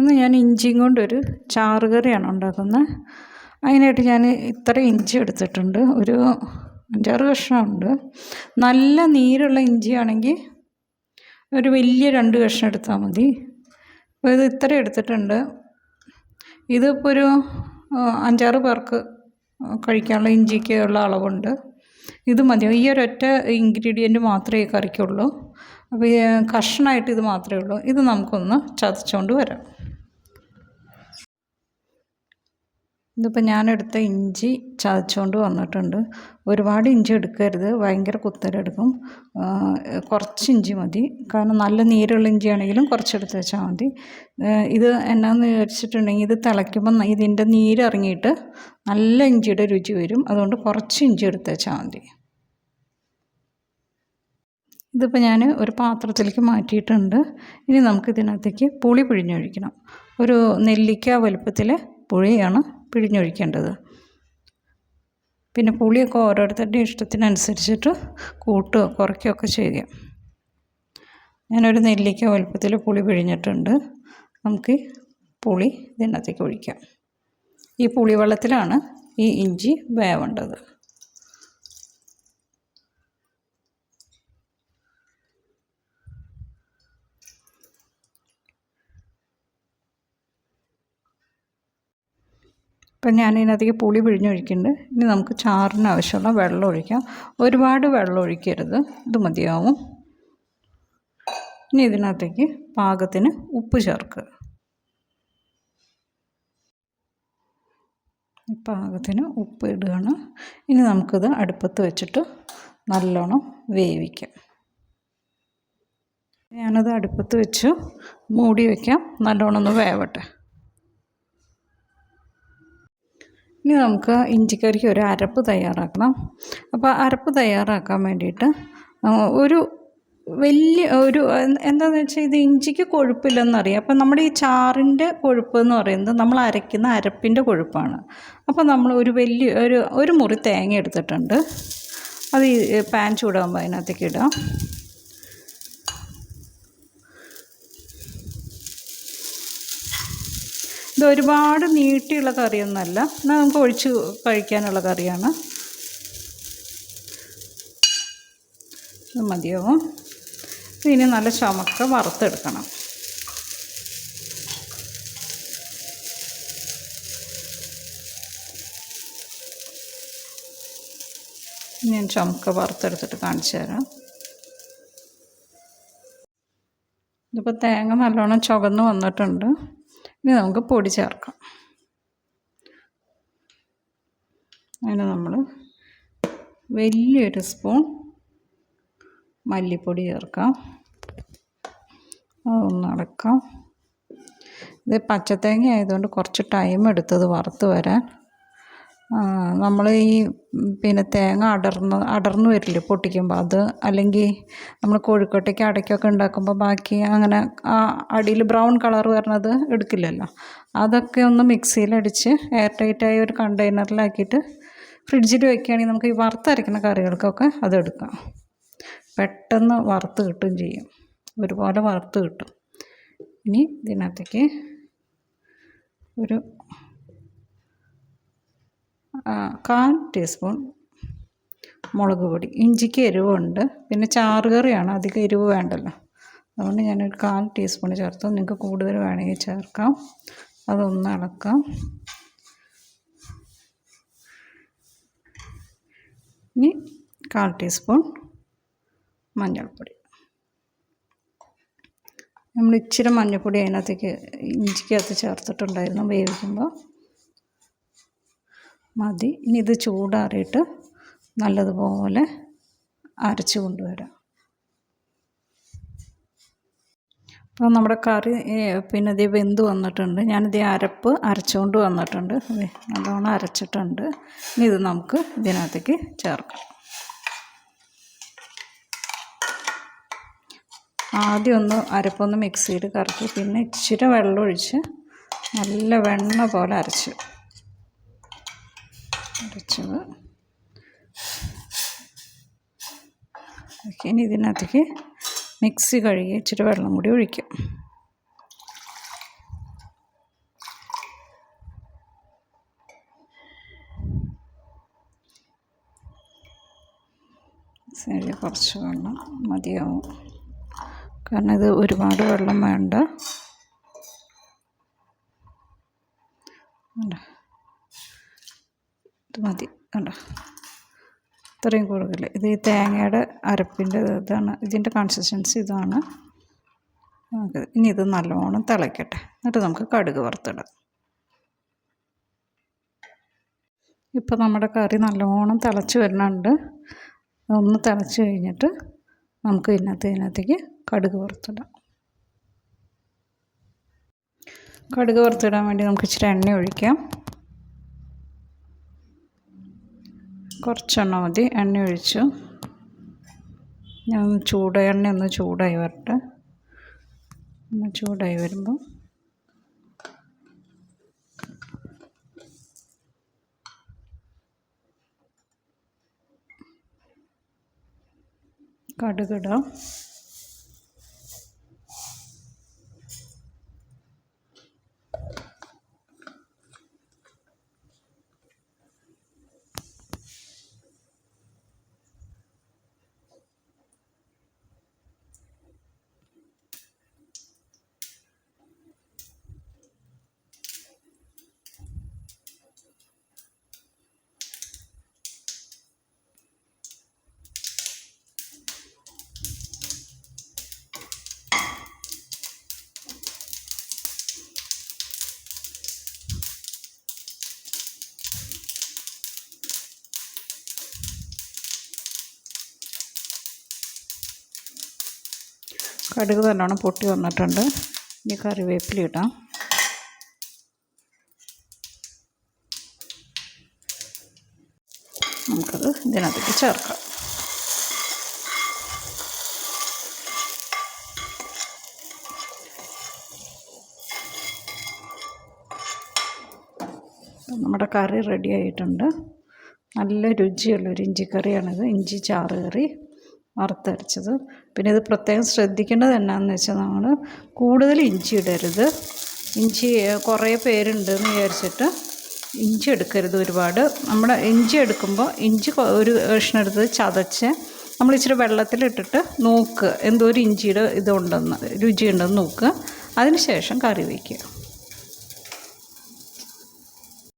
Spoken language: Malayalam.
ഇന്ന് ഞാൻ ഇഞ്ചിയും കൊണ്ടൊരു ചാറ് കറിയാണ് ഉണ്ടാക്കുന്നത്. അതിനായിട്ട് ഞാൻ ഇത്ര ഇഞ്ചി എടുത്തിട്ടുണ്ട്. ഒരു അഞ്ചാറ് കഷ്ണമുണ്ട്. നല്ല നീരുള്ള ഇഞ്ചിയാണെങ്കിൽ ഒരു വലിയ രണ്ട് കഷ്ണം എടുത്താൽ മതി. അപ്പോൾ ഇത് ഇത്ര എടുത്തിട്ടുണ്ട്. ഇതിപ്പോൾ ഒരു അഞ്ചാറ് പേർക്ക് കഴിക്കാനുള്ള ഇഞ്ചിക്ക് ഉള്ള അളവുണ്ട്. ഇത് മതി. ഈ ഒരൊറ്റ ഇൻഗ്രീഡിയന്റ് മാത്രമേ കറിക്കുള്ളൂ. അപ്പോൾ കഷ്ണമായിട്ട് ഇത് മാത്രമേ ഉള്ളൂ. ഇത് നമുക്കൊന്ന് ചതച്ചുകൊണ്ട് വരാം. ഇതിപ്പോൾ ഞാനെടുത്ത ഇഞ്ചി ചതച്ചുകൊണ്ട് വന്നിട്ടുണ്ട്. ഒരുപാട് ഇഞ്ചി എടുക്കരുത്. ഭയങ്കര കുത്തലെടുക്കും. കുറച്ച് ഇഞ്ചി മതി. കാരണം നല്ല നീരുള്ള ഇഞ്ചി ഇഞ്ചിയാണെങ്കിലും കുറച്ചെടുത്ത് വെച്ചാൽ മതി. ഇത് എന്നാന്ന് വിചാരിച്ചിട്ടുണ്ടെങ്കിൽ ഇത് തിളയ്ക്കുമ്പോൾ ഇതിന്റെ നീരിറങ്ങിയിട്ട് നല്ല ഇഞ്ചിയുടെ രുചി വരും. അതുകൊണ്ട് കുറച്ച് ഇഞ്ചി എടുത്ത് വെച്ചാൽ മതി. ഇതിപ്പോൾ ഞാൻ ഒരു പാത്രത്തിലേക്ക് മാറ്റിയിട്ടുണ്ട്. ഇനി നമുക്ക് ഇതിനകത്തേക്ക് പുളി പിഴിഞ്ഞൊഴിക്കണം. ഒരു നെല്ലിക്ക വലുപ്പത്തിൽ പുളിയാണ് പിഴിഞ്ഞൊഴിക്കേണ്ടത്. പിന്നെ പുളിയൊക്കെ ഓരോരുത്തരുടെ ഇഷ്ടത്തിനനുസരിച്ചിട്ട് കൂട്ടുകയോ കുറയ്ക്കുകയൊക്കെ ചെയ്യുക. ഞാനൊരു നെല്ലിക്ക വലുപ്പത്തിൽ പുളി പിഴിഞ്ഞിട്ടുണ്ട്. നമുക്ക് പുളി ഇതിനകത്തേക്ക് ഒഴിക്കാം. ഈ പുളിവെള്ളത്തിലാണ് ഈ ഇഞ്ചി വേവേണ്ടത്. ഇപ്പം ഞാൻ ഇതിനകത്തേക്ക് പുളി പിഴിഞ്ഞൊഴിക്കുന്നുണ്ട്. ഇനി നമുക്ക് ചാറിന് ആവശ്യമുള്ള വെള്ളം ഒഴിക്കാം. ഒരുപാട് വെള്ളം ഒഴിക്കരുത്. ഇത് മതിയാവും. ഇനി ഇതിനകത്തേക്ക് പാകത്തിന് ഉപ്പ് ചേർക്കുക. പാകത്തിന് ഉപ്പ് ഇടുകയാണ്. ഇനി നമുക്കിത് അടുപ്പത്ത് വെച്ചിട്ട് നല്ലോണം വേവിക്കാം. ഞാനത് അടുപ്പത്ത് വെച്ച്. മൂടി വയ്ക്കാം നല്ലോണം ഒന്ന് വേവട്ടെ. ഇനി നമുക്ക് ഇഞ്ചിക്കറിക്ക് ഒരു അരപ്പ് തയ്യാറാക്കണം. അപ്പോൾ അരപ്പ് തയ്യാറാക്കാൻ വേണ്ടിയിട്ട് ഒരു വലിയ ഒരു എന്താണെന്ന് വെച്ചാൽ ഇത് ഇഞ്ചിക്ക് കൊഴുപ്പില്ലെന്നറിയാം. അപ്പം നമ്മുടെ ഈ ചാറിന്റെ കൊഴുപ്പ് എന്ന് പറയുന്നത് നമ്മൾ അരയ്ക്കുന്ന അരപ്പിന്റെ കൊഴുപ്പാണ്. അപ്പോൾ നമ്മൾ ഒരു വലിയ ഒരു ഒരു മുറി തേങ്ങ എടുത്തിട്ടുണ്ട്. അത് ഈ പാൻ ചൂടാകുമ്പോൾ അതിനകത്തേക്ക് ഇടാം. ഇത് ഒരുപാട് നീട്ടിയുള്ള കറിയൊന്നുമല്ല എന്നാൽ നമുക്ക് ഒഴിച്ച് കഴിക്കാനുള്ള കറിയാണ്. ഇത് മതിയാവും. ഇനി നല്ല ചുമക്ക വറുത്തെടുക്കണം. ഞാൻ ചുമക്ക വറുത്തെടുത്തിട്ട് കാണിച്ചു തരാം. ഇതിപ്പോൾ തേങ്ങ നല്ലോണം ചുവന്ന് വന്നിട്ടുണ്ട്. ഇനി നമുക്ക് പൊടി ചേർക്കാം. അതിന് നമ്മൾ വലിയൊരു സ്പൂൺ മല്ലിപ്പൊടി ചേർക്കാം. അതൊന്ന് അടക്കാം. ഇത് പച്ചത്തേങ്ങ ആയതുകൊണ്ട് കുറച്ച് ടൈം എടുത്തത് വറുത്ത് വരാൻ. നമ്മൾ ഈ പിന്നെ തേങ്ങ അടർന്ന് അടർന്ന് വരില്ലേ പൊട്ടിക്കുമ്പോൾ അത് അല്ലെങ്കിൽ നമ്മൾ കോഴിക്കോട്ടേക്ക് അടയ്ക്കൊക്കെ ഉണ്ടാക്കുമ്പോൾ ബാക്കി അങ്ങനെ ആ അടിയിൽ ബ്രൗൺ കളർ വരണത് എടുക്കില്ലല്ലോ? അതൊക്കെ ഒന്ന് മിക്സിയിലടിച്ച് എയർ ടൈറ്റായ ഒരു കണ്ടെയ്നറിലാക്കിയിട്ട് ഫ്രിഡ്ജിൽ വയ്ക്കുകയാണെങ്കിൽ നമുക്ക് ഈ വറുത്തരയ്ക്കുന്ന കറികൾക്കൊക്കെ അതെടുക്കാം പെട്ടെന്ന് വറുത്ത് കിട്ടുകയും ചെയ്യും. ഒരുപോലെ വറുത്ത് കിട്ടും. ഇനി ഇതിനകത്തേക്ക് ഒരു കാൽ ടീസ്പൂൺ മുളക് പൊടി. ഇഞ്ചിക്ക് എരിവുണ്ട്. പിന്നെ ചാറുകറിയാണ് അധികം എരിവ് വേണ്ടല്ലോ. അതുകൊണ്ട് ഞാനൊരു കാൽ ടീസ്പൂൺ ചേർത്തു. നിങ്ങൾക്ക് കൂടുതൽ വേണമെങ്കിൽ ചേർക്കാം. അതൊന്ന് ഇളക്കാം ഇനി കാൽ ടീസ്പൂൺ മഞ്ഞൾപ്പൊടി. നമ്മൾ ഇച്ചിരി മഞ്ഞൾപ്പൊടി അതിനകത്തേക്ക് ഇഞ്ചിക്കകത്ത് ചേർത്തിട്ടുണ്ടായിരുന്നു. വേവിക്കുമ്പോൾ മതി. ഇനി ഇത് ചൂടാറിയിട്ട് നല്ലതുപോലെ അരച്ച് കൊണ്ടുവരാം. അപ്പോൾ നമ്മുടെ കറി പിന്നെ ഇത് വെന്ത് വന്നിട്ടുണ്ട്. ഞാനിത് അരപ്പ് അരച്ചുകൊണ്ട് വന്നിട്ടുണ്ട്. നല്ലോണം അരച്ചിട്ടുണ്ട്. ഇനി ഇത് നമുക്ക് ഇതിനകത്തേക്ക് ചേർക്കാം. ആദ്യം ഒന്ന് അരപ്പൊന്ന് മിക്സിയിൽ കറക്കി. പിന്നെ ഇച്ചിരി വെള്ളമൊഴിച്ച് നല്ല വെണ്ണ പോലെ അരച്ചു. ഇനി ഇതിനകത്തേക്ക് മിക്സി കഴുകി ഇച്ചിരി വെള്ളം കൂടി ഒഴിക്കും. കുറച്ച് വെള്ളം മതിയാവും. കാരണം ഇത് ഒരുപാട് വെള്ളം വേണ്ട. ഇത്രയും കൂടുതൽ ഇത് ഈ തേങ്ങയുടെ അരപ്പിന്റെ ഇതാണ്. ഇതിന്റെ കൺസിസ്റ്റൻസി ഇതാണ്. ഇനി ഇത് നല്ലോണം തിളയ്ക്കട്ടെ. എന്നിട്ട് നമുക്ക് കടുക് വറുത്തിടാം. ഇപ്പോൾ നമ്മുടെ കറി നല്ലോണം തിളച്ച് വരുന്നുണ്ട്. ഒന്ന് തിളച്ച് കഴിഞ്ഞിട്ട് നമുക്ക് ഇതിനകത്ത് ഇതിനകത്തേക്ക് കടുക് വറുത്തിടാം. കടുക് വറുത്തിടാൻ വേണ്ടി നമുക്ക് ഇച്ചിരി എണ്ണ ഒഴിക്കാം. കുറച്ചെണ്ണ മതി. എണ്ണ ഒഴിച്ചു. ഞാൻ ചൂട് എണ്ണ ഒന്ന് ചൂടായി വരട്ടെ. ഒന്ന് ചൂടായി വരുമ്പോൾ കടുകിടാം. കടുക് നല്ലോണം പൊട്ടി വന്നിട്ടുണ്ട്. ഇനി കറിവേപ്പില ഇടാം. നമുക്കത് ഇതിനകത്തേക്ക് ചേർക്കാം. നമ്മുടെ കറി റെഡി ആയിട്ടുണ്ട്. നല്ല രുചിയുള്ളൊരു ഇഞ്ചിക്കറിയാണിത്. ഇഞ്ചി ചാറ് കറി. വറുത്തരച്ചത് പിന്നെ ഇത് പ്രത്യേകം ശ്രദ്ധിക്കേണ്ടത് എന്നാന്ന് വെച്ചാൽ നമ്മൾ കൂടുതൽ ഇഞ്ചി ഇടരുത്. ഇഞ്ചി കുറേ പേരുണ്ട് എന്ന് വിചാരിച്ചിട്ട് ഇഞ്ചി എടുക്കരുത് ഒരുപാട്. നമ്മുടെ ഇഞ്ചി എടുക്കുമ്പോൾ ഇഞ്ചി ഒരു കഷ്ണം എടുത്ത് ചതച്ച് നമ്മൾ ഇച്ചിരി വെള്ളത്തിലിട്ടിട്ട് നോക്കുക എന്തോ ഒരു ഇഞ്ചിയുടെ ഇതുണ്ടെന്ന് രുചിയുണ്ടെന്ന് നോക്കുക അതിന് ശേഷം കറി വയ്ക്കുക.